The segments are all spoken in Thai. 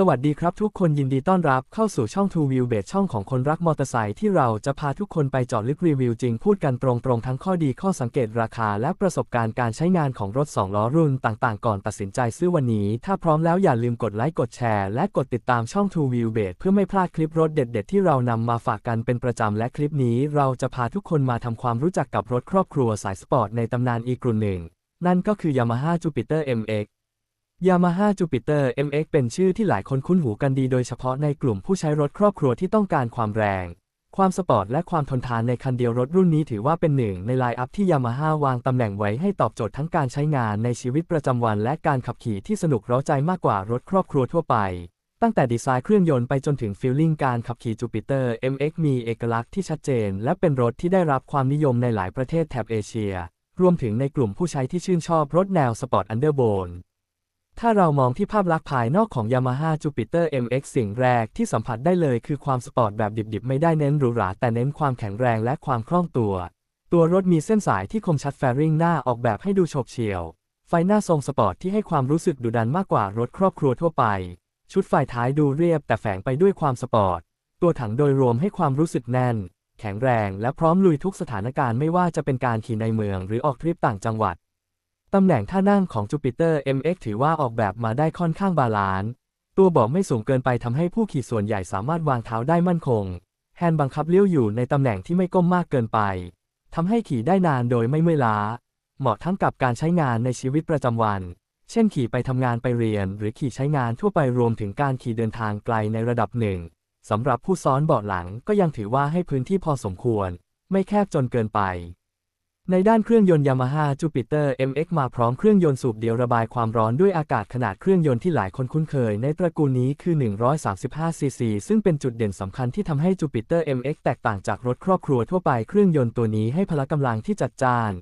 สวัสดีครับทุกคนยินดีต้อนรับเข้าสู่ช่อง Two View Base ช่องของคนรักมอเตอร์ไซค์ที่เราจะพาทุกคนไปเจาะลึกรีวิวจริงพูดกันตรงๆ ทั้งข้อดีข้อสังเกตราคา และประสบการณ์การใช้งานของรถ 2 ล้อรุ่นต่างๆ ก่อนตัดสินใจซื้อวันนี้ ถ้าพร้อมแล้วอย่าลืมกดไลค์กดแชร์และกดติดตามช่อง Two View Base เพื่อไม่พลาดคลิปรถเด็ด ๆ ที่เรานำมาฝากกันเป็นประจำและคลิปนี้ เราจะพาทุกคนมาทำความรู้จักกับรถครอบครัวสายสปอร์ตในตำนานอีกรุ่นหนึ่งนั่นก็คือ Yamaha Jupiter MX Yamaha Jupiter MX เป็นชื่อที่หลายคนคุ้นหูกันดีโดยเฉพาะในกลุ่มผู้ใช้รถครอบครัวที่ต้องการความแรง ความสปอร์ตและความทนทานในคันเดียวรถรุ่นนี้ถือว่าเป็นหนึ่งในไลน์อัพที่ Yamaha วางตำแหน่งไว้ให้ตอบโจทย์ทั้งการใช้งานในชีวิตประจำวันและการขับขี่ที่สนุกเร้าใจมากกว่ารถครอบครัวทั่วไป ตั้งแต่ดีไซน์เครื่องยนต์ไปจนถึงฟีลลิ่งการขับขี่ Jupiter MX มีเอกลักษณ์ที่ชัดเจน และเป็นรถที่ได้รับความนิยมในหลายประเทศแถบเอเชีย รวมถึงในกลุ่มผู้ใช้ที่ชื่นชอบรถแนวสปอร์ตอันเดอร์โบน ถ้าเรามองที่ภาพลักษณ์ภายนอกของ Yamaha Jupiter MX สิ่งแรกที่สัมผัสได้เลยคือความสปอร์ตแบบดิบๆ ไม่ได้เน้นหรูหราแต่เน้นความแข็งแรงและความคล่องตัว ตัวรถมีเส้นสายที่คมชัดแฟริงหน้าออกแบบให้ดูโฉบเฉี่ยว ไฟหน้าทรงสปอร์ตที่ให้ความรู้สึกดุดันมากกว่ารถครอบครัวทั่วไป ชุดไฟท้ายดูเรียบแต่แฝงไปด้วยความสปอร์ต ตัวถังโดยรวมให้ความรู้สึกแน่น แข็งแรงและพร้อมลุยทุกสถานการณ์ไม่ว่าจะเป็นการขี่ในเมือง หรือออกทริปต่างจังหวัด ตำแหน่งท่านั่งของ Jupiter MX ถือว่าออกแบบมาได้ค่อนข้างบาลานซ์ ตัวเบาะไม่สูงเกินไปทำให้ผู้ขี่ส่วนใหญ่สามารถวางเท้าได้มั่นคง แฮนด์บังคับเลี้ยวอยู่ในตำแหน่งที่ไม่ก้มมากเกินไป ทำให้ขี่ได้นานโดยไม่เมื่อยล้า เหมาะทั้งกับการใช้งานในชีวิตประจำวัน เช่นขี่ไปทำงานไปเรียน หรือขี่ใช้งานทั่วไปรวมถึงการขี่เดินทางไกลในระดับหนึ่งสำหรับผู้ซ้อนเบาะหลังก็ยังถือว่าให้พื้นที่พอสมควร ไม่แคบจนเกินไป ในด้านเครื่องยนต์ Yamaha Jupiter MX มาพร้อมเครื่องยนต์สูบเดียวระบายความร้อนด้วยอากาศขนาดเครื่องยนต์ที่หลายคนคุ้นเคย ในตระกูลนี้คือ 135 ซีซี ซึ่งเป็นจุดเด่นสำคัญที่ทำให้ Jupiter MX แตกต่างจากรถครอบครัวทั่วไปเครื่องยนต์ตัวนี้ให้พละกำลังที่จัดจ้าน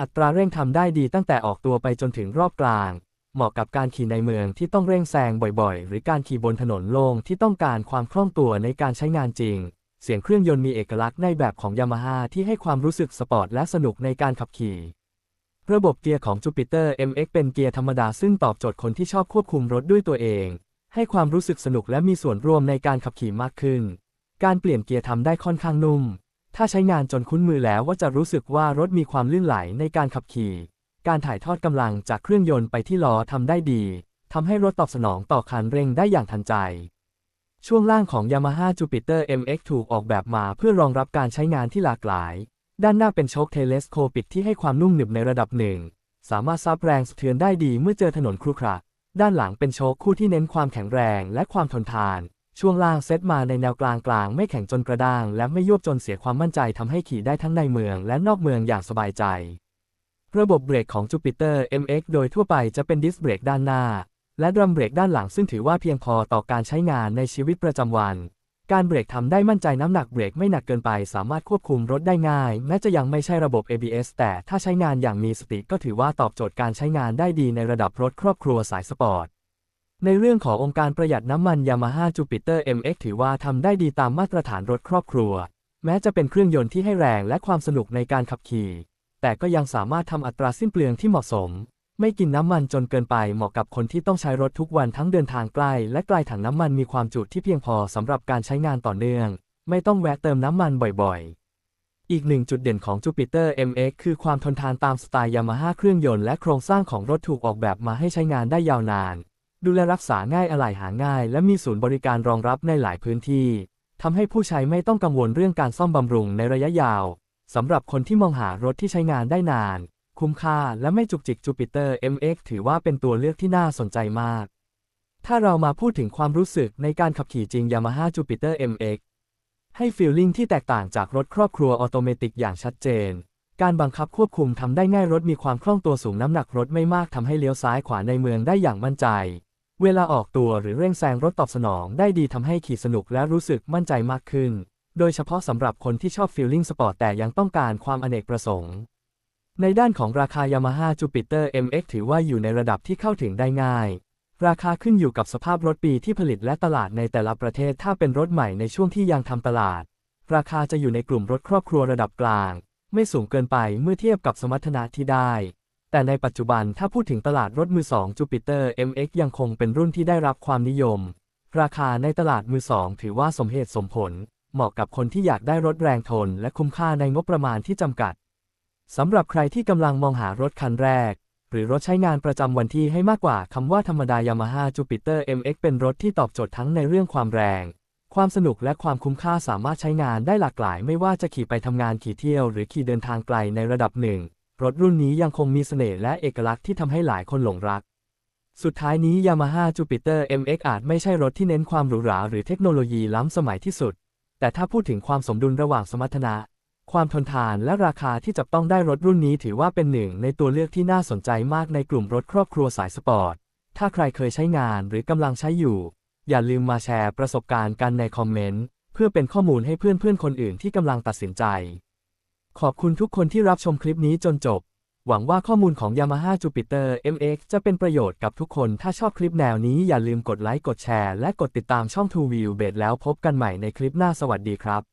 อัตราเร่งทำได้ดีตั้งแต่ออกตัวไปจนถึงรอบกลาง เหมาะกับการขี่ในเมืองที่ต้องเร่งแซงบ่อยๆ หรือการขี่บนถนนโล่งที่ต้องการความคล่องตัวในการใช้งานจริง เสียงเครื่องยนต์มีเอกลักษณ์ในแบบของยามาฮ่าที่ให้ความรู้สึกสปอร์ตและสนุกในการขับขี่ ระบบเกียร์ของ Jupiter MX เป็นเกียร์ธรรมดาซึ่งตอบโจทย์คนที่ชอบควบคุมรถด้วยตัวเอง ให้ความรู้สึกสนุกและมีส่วนร่วมในการขับขี่มากขึ้น การเปลี่ยนเกียร์ทำได้ค่อนข้างนุ่ม ถ้าใช้งานจนคุ้นมือแล้วว่าจะรู้สึกว่ารถมีความลื่นไหลในการขับขี่ การถ่ายทอดกำลังจากเครื่องยนต์ไปที่ล้อทำได้ดีทำให้รถตอบสนองต่อคันเร่งได้อย่างทันใจ ช่วงล่างของ Yamaha Jupiter MX ถูกออกแบบมาเพื่อรองรับการใช้งานที่หลากหลาย ด้านหน้าเป็นโชคเทเลสโคปิกที่ให้ความนุ่มหนึบในระดับหนึ่ง สามารถซับแรงสะเทือนได้ดีเมื่อเจอถนนครุขระ ด้านหลังเป็นโชคคู่ที่เน้นความแข็งแรงและความทนทาน ช่วงล่างเซตมาในแนวกลางกลางไม่แข็งจนกระด้าง และไม่ยวบจนเสียความมั่นใจทำให้ขี่ได้ทั้งในเมืองและนอกเมืองอย่างสบายใจ ระบบเบรกของ Jupiter MX โดยทั่วไปจะเป็นดิสเบรกด้านหน้า และดรัมเบรกด้านหลังซึ่งถือว่าเพียงพอต่อการใช้งานในชีวิตประจำวัน การเบรกทำได้มั่นใจน้ำหนักเบรกไม่หนักเกินไปสามารถควบคุมรถได้ง่าย แม้จะยังไม่ใช่ระบบ ABS แต่ถ้าใช้งานอย่างมีสติก็ถือว่าตอบโจทย์การใช้งานได้ดีในระดับรถครอบครัวสายสปอร์ตในเรื่องขององค์การประหยัดน้ำมัน Yamaha Jupiter MX ถือว่าทำได้ดีตามมาตรฐานรถครอบครัว แม้จะเป็นเครื่องยนต์ที่ให้แรงและความสนุกในการขับขี่ แต่ก็ยังสามารถทำอัตราสิ้นเปลืองที่เหมาะสม ไม่กินน้ำมันจนเกินไปเหมาะกับคนที่ต้องใช้รถทุกวันทั้งเดินทางใกล้และไกลถังน้ำมันมีความจุที่เพียงพอสำหรับการใช้งานต่อเนื่อง ไม่ต้องแวะเติมน้ำมันบ่อยๆ อีกหนึ่งจุดเด่นของ Jupiter MX คือความทนทานตามสไตล์ Yamaha เครื่องยนต์และโครงสร้างของรถถูกออกแบบมาให้ใช้งานได้ยาวนาน ดูแลรักษาง่ายอะไหล่หาง่าย และมีศูนย์บริการรองรับในหลายพื้นที่ทำให้ผู้ใช้ไม่ต้องกังวลเรื่องการซ่อมบำรุงในระยะยาวสำหรับคนที่มองหารถที่ใช้งานได้นาน คุ้มค่าและไม่จุกจิก Jupiter MX ถือว่าเป็นตัวเลือกที่น่าสนใจมาก ถ้าเรามาพูดถึงความรู้สึกในการขับขี่จริง Yamaha Jupiter MX ให้ฟีลลิ่งที่แตกต่างจากรถครอบครัวออโตเมติกอย่างชัดเจน การบังคับควบคุมทำได้ง่ายรถมีความคล่องตัวสูงน้ำหนักรถไม่มากทำให้เลี้ยวซ้ายขวาในเมืองได้อย่างมั่นใจ เวลาออกตัวหรือเร่งแซงรถตอบสนองได้ดีทำให้ขี่สนุกและรู้สึกมั่นใจมากขึ้น โดยเฉพาะสำหรับคนที่ชอบฟีลลิ่งสปอร์ตแต่ยังต้องการความอเนกประสงค์ ในด้านของราคา Yamaha Jupiter MX ถือว่าอยู่ในระดับที่เข้าถึงได้ง่าย ราคาขึ้นอยู่กับสภาพรถปีที่ผลิตและตลาดในแต่ละประเทศถ้าเป็นรถใหม่ในช่วงที่ยังทำตลาด ราคาจะอยู่ในกลุ่มรถครอบครัวระดับกลาง ไม่สูงเกินไปเมื่อเทียบกับสมรรถนะที่ได้ แต่ในปัจจุบันถ้าพูดถึงตลาดรถมือสอง Jupiter MX ยังคงเป็นรุ่นที่ได้รับความนิยม ราคาในตลาดมือสองถือว่าสมเหตุสมผล เหมาะกับคนที่อยากได้รถแรงทนและคุ้มค่าในงบประมาณที่จำกัด สำหรับใครที่กำลังมองหารถคันแรก หรือรถใช้งานประจำวันที่ให้มากกว่าคำว่าธรรมดา Yamaha Jupiter MX เป็นรถที่ตอบโจทย์ทั้งในเรื่องความแรง ความสนุกและความคุ้มค่าสามารถใช้งานได้หลากหลาย ไม่ว่าจะขี่ไปทำงานขี่เที่ยว หรือขี่เดินทางไกลในระดับหนึ่ง รถรุ่นนี้ยังคงมีเสน่ห์และเอกลักษณ์ที่ทำให้หลายคนหลงรัก สุดท้ายนี้ Yamaha Jupiter MX อาจไม่ใช่รถที่เน้นความหรูหราหรือเทคโนโลยีล้ำสมัยที่สุด แต่ถ้าพูดถึงความสมดุลระหว่างสมรรถนะ ความทนทานและราคาที่จับต้องได้รถรุ่นนี้ถือว่าเป็นหนึ่งในตัวเลือกที่น่าสนใจมากในกลุ่มรถครอบครัวสายสปอร์ต ถ้าใครเคยใช้งานหรือกำลังใช้อยู่ อย่าลืมมาแชร์ประสบการณ์กันในคอมเมนต์ เพื่อเป็นข้อมูลให้เพื่อนๆคนอื่นที่กำลังตัดสินใจ ขอบคุณทุกคนที่รับชมคลิปนี้จนจบ หวังว่าข้อมูลของ Yamaha Jupiter MX จะเป็นประโยชน์กับทุกคน ถ้าชอบคลิปแนวนี้อย่าลืมกดไลค์กดแชร์และกดติดตามช่อง Two View b a t แล้วพบกันใหม่ในคลิปหน้าสวัสดีครับ